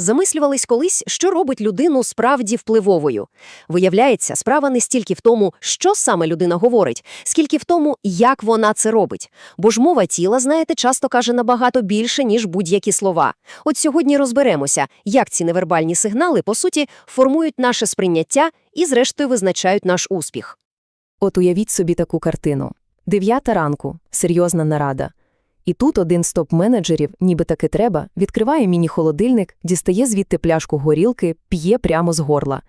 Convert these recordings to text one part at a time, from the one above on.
Замислювались колись, що робить людину справді впливовою. Виявляється, справа не стільки в тому, що саме людина говорить, скільки в тому, як вона це робить. Бо ж мова тіла, знаєте, часто каже набагато більше, ніж будь-які слова. От сьогодні розберемося, як ці невербальні сигнали, по суті, формують наше сприйняття і, зрештою, визначають наш успіх. От уявіть собі таку картину. Дев'ята ранку, серйозна нарада. І тут один з топ-менеджерів, ніби таки треба, відкриває міні-холодильник, дістає звідти пляшку горілки, п'є прямо з горла.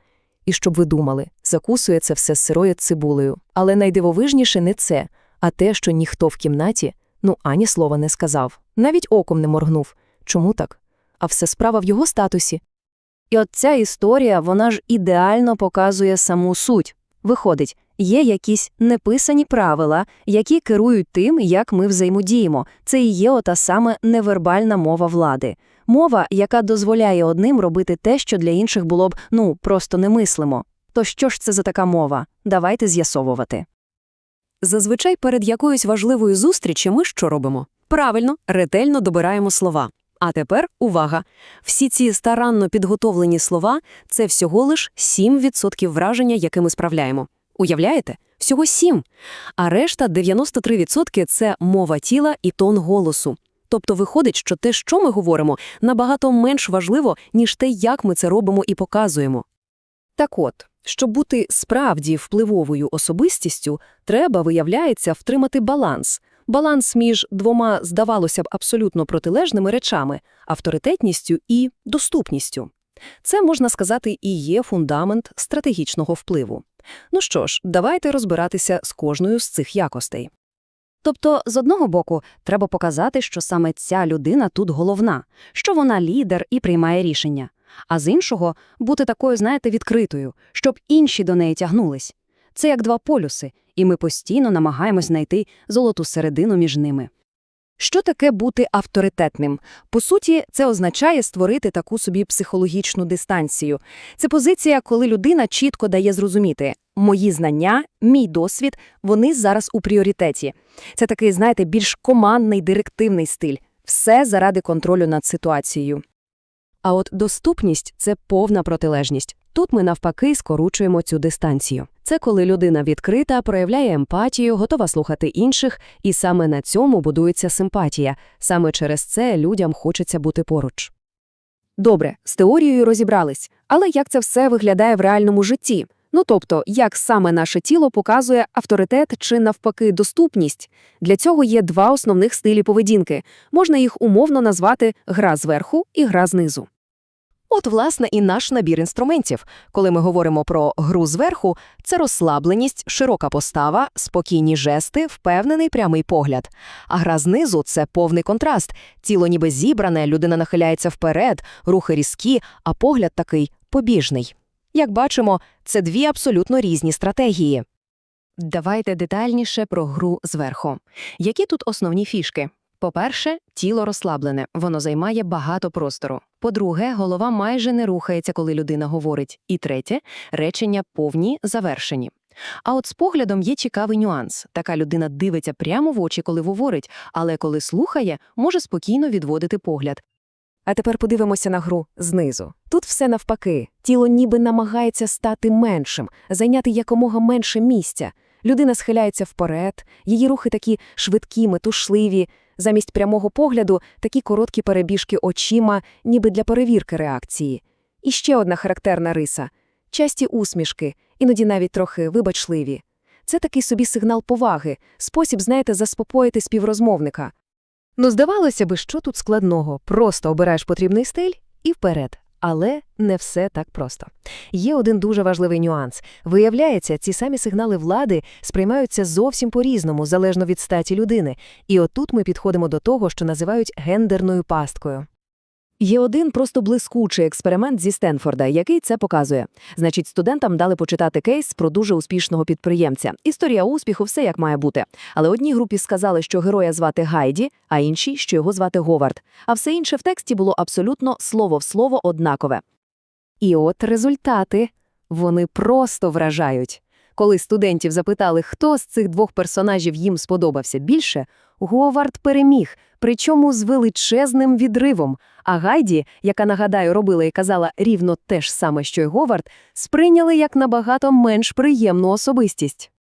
І щоб ви думали, закусує це все сирою цибулею. Але найдивовижніше не це, а те, що ніхто в кімнаті, ну, ані слова не сказав, навіть оком не моргнув. Чому так? А все справа в його статусі. І от ця історія, вона ж ідеально показує саму суть. Виходить, є якісь неписані правила, які керують тим, як ми взаємодіємо. Це і є ота саме невербальна мова влади. Мова, яка дозволяє одним робити те, що для інших було б, ну, просто немислимо. То що ж це за така мова? Давайте з'ясовувати. Зазвичай перед якоюсь важливою зустрічі ми що робимо? Правильно, ретельно добираємо слова. А тепер увага! Всі ці старанно підготовлені слова – це всього лиш 7% враження, яке ми справляємо. Уявляєте? Всього 7. А решта 93% – це мова тіла і тон голосу. Тобто виходить, що те, що ми говоримо, набагато менш важливо, ніж те, як ми це робимо і показуємо. Так от, щоб бути справді впливовою особистістю, треба, виявляється, втримати баланс. Баланс між двома, здавалося б, абсолютно протилежними речами – авторитетністю і доступністю. Це, можна сказати, і є фундамент стратегічного впливу. Ну що ж, давайте розбиратися з кожною з цих якостей. Тобто, з одного боку, треба показати, що саме ця людина тут головна, що вона лідер і приймає рішення. А з іншого – бути такою, знаєте, відкритою, щоб інші до неї тягнулись. Це як два полюси, і ми постійно намагаємось знайти золоту середину між ними. Що таке бути авторитетним? По суті, це означає створити таку собі психологічну дистанцію. Це позиція, коли людина чітко дає зрозуміти мої знання, мій досвід, вони зараз у пріоритеті. Це такий, знаєте, більш командний, директивний стиль. Все заради контролю над ситуацією. А от доступність – це повна протилежність. Тут ми навпаки скорочуємо цю дистанцію. Це коли людина відкрита, проявляє емпатію, готова слухати інших, і саме на цьому будується симпатія. Саме через це людям хочеться бути поруч. Добре, з теорією розібрались. Але як це все виглядає в реальному житті? Ну тобто, як саме наше тіло показує авторитет чи навпаки доступність? Для цього є два основних стилі поведінки. Можна їх умовно назвати гра зверху і гра знизу. От, власне, і наш набір інструментів. Коли ми говоримо про гру зверху, це розслабленість, широка постава, спокійні жести, впевнений прямий погляд. А гра знизу це повний контраст. Тіло ніби зібране, людина нахиляється вперед, рухи різкі, а погляд такий побіжний. Як бачимо, це дві абсолютно різні стратегії. Давайте детальніше про гру зверху. Які тут основні фішки? По-перше, тіло розслаблене, воно займає багато простору. По-друге, голова майже не рухається, коли людина говорить. І третє, речення повні, завершені. А от з поглядом є цікавий нюанс. Така людина дивиться прямо в очі, коли говорить, але коли слухає, може спокійно відводити погляд. А тепер подивимося на гру знизу. Тут все навпаки. Тіло ніби намагається стати меншим, зайняти якомога менше місця. Людина схиляється вперед, її рухи такі швидкі, метушливі. Замість прямого погляду такі короткі перебіжки очима, ніби для перевірки реакції. І ще одна характерна риса – часті усмішки, іноді навіть трохи вибачливі. Це такий собі сигнал поваги, спосіб, знаєте, заспокоїти співрозмовника. Ну, здавалося би, що тут складного? Просто обираєш потрібний стиль і вперед. Але не все так просто. Є один дуже важливий нюанс. Виявляється, ці самі сигнали влади сприймаються зовсім по-різному, залежно від статі людини. І отут ми підходимо до того, що називають гендерною пасткою. Є один просто блискучий експеримент зі Стенфорда, який це показує. Значить, студентам дали почитати кейс про дуже успішного підприємця. Історія успіху все як має бути. Але одній групі сказали, що героя звати Гайді, а іншій, що його звати Говард. А все інше в тексті було абсолютно слово в слово однакове. І от результати. Вони просто вражають. Коли студентів запитали, хто з цих двох персонажів їм сподобався більше, Говард переміг, причому з величезним відривом. А Гайді, яка, нагадаю, робила і казала рівно те ж саме, що й Говард, сприйняли як набагато менш приємну особистість.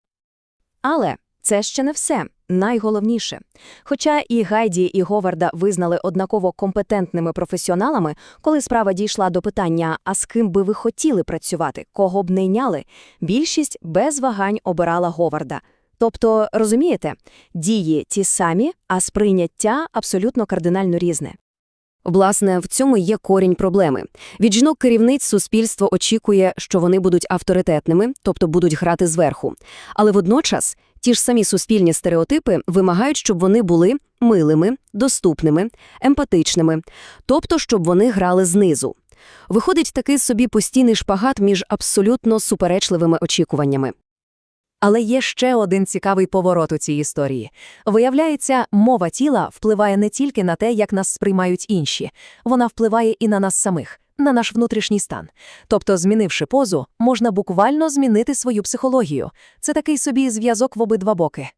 Але це ще не все. Найголовніше. Хоча і Гайді, і Говарда визнали однаково компетентними професіоналами, коли справа дійшла до питання, а з ким би ви хотіли працювати, кого б не йняли, більшість без вагань обирала Говарда. Тобто, розумієте, дії ті самі, а сприйняття абсолютно кардинально різне. Власне, в цьому є корінь проблеми. Від жінок-керівниць суспільство очікує, що вони будуть авторитетними, тобто будуть грати зверху. Але водночас ті ж самі суспільні стереотипи вимагають, щоб вони були милими, доступними, емпатичними, тобто щоб вони грали знизу. Виходить такий собі постійний шпагат між абсолютно суперечливими очікуваннями. Але є ще один цікавий поворот у цій історії. Виявляється, мова тіла впливає не тільки на те, як нас сприймають інші, вона впливає і на нас самих, на наш внутрішній стан. Тобто, змінивши позу, можна буквально змінити свою психологію. Це такий собі зв'язок в обидва боки.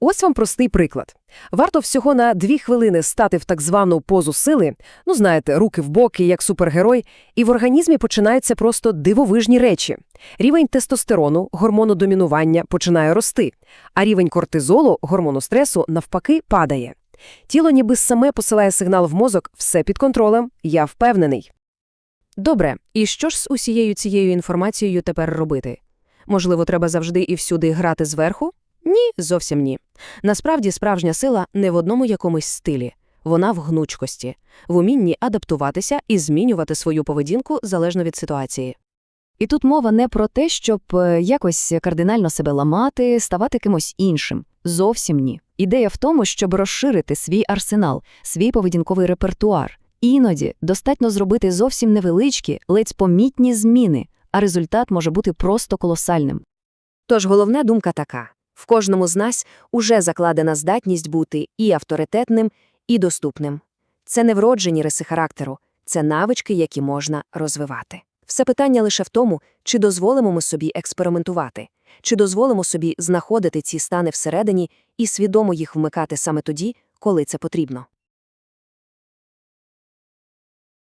Ось вам простий приклад. Варто всього на дві хвилини стати в так звану позу сили, ну знаєте, руки в боки, як супергерой, і в організмі починаються просто дивовижні речі. Рівень тестостерону, гормону домінування, починає рости, а рівень кортизолу, гормону стресу, навпаки, падає. Тіло ніби саме посилає сигнал в мозок, все під контролем, я впевнений. Добре, і що ж з усією цією інформацією тепер робити? Можливо, треба завжди і всюди грати зверху? Ні, зовсім ні. Насправді справжня сила не в одному якомусь стилі. Вона в гнучкості, в умінні адаптуватися і змінювати свою поведінку залежно від ситуації. І тут мова не про те, щоб е, якось кардинально себе ламати, ставати кимось іншим. Зовсім ні. Ідея в тому, щоб розширити свій арсенал, свій поведінковий репертуар. Іноді достатньо зробити зовсім невеличкі, ледь помітні зміни, а результат може бути просто колосальним. Тож головна думка така. В кожному з нас уже закладена здатність бути і авторитетним, і доступним. Це не вроджені риси характеру, це навички, які можна розвивати. Все питання лише в тому, чи дозволимо ми собі експериментувати, чи дозволимо собі знаходити ці стани всередині і свідомо їх вмикати саме тоді, коли це потрібно.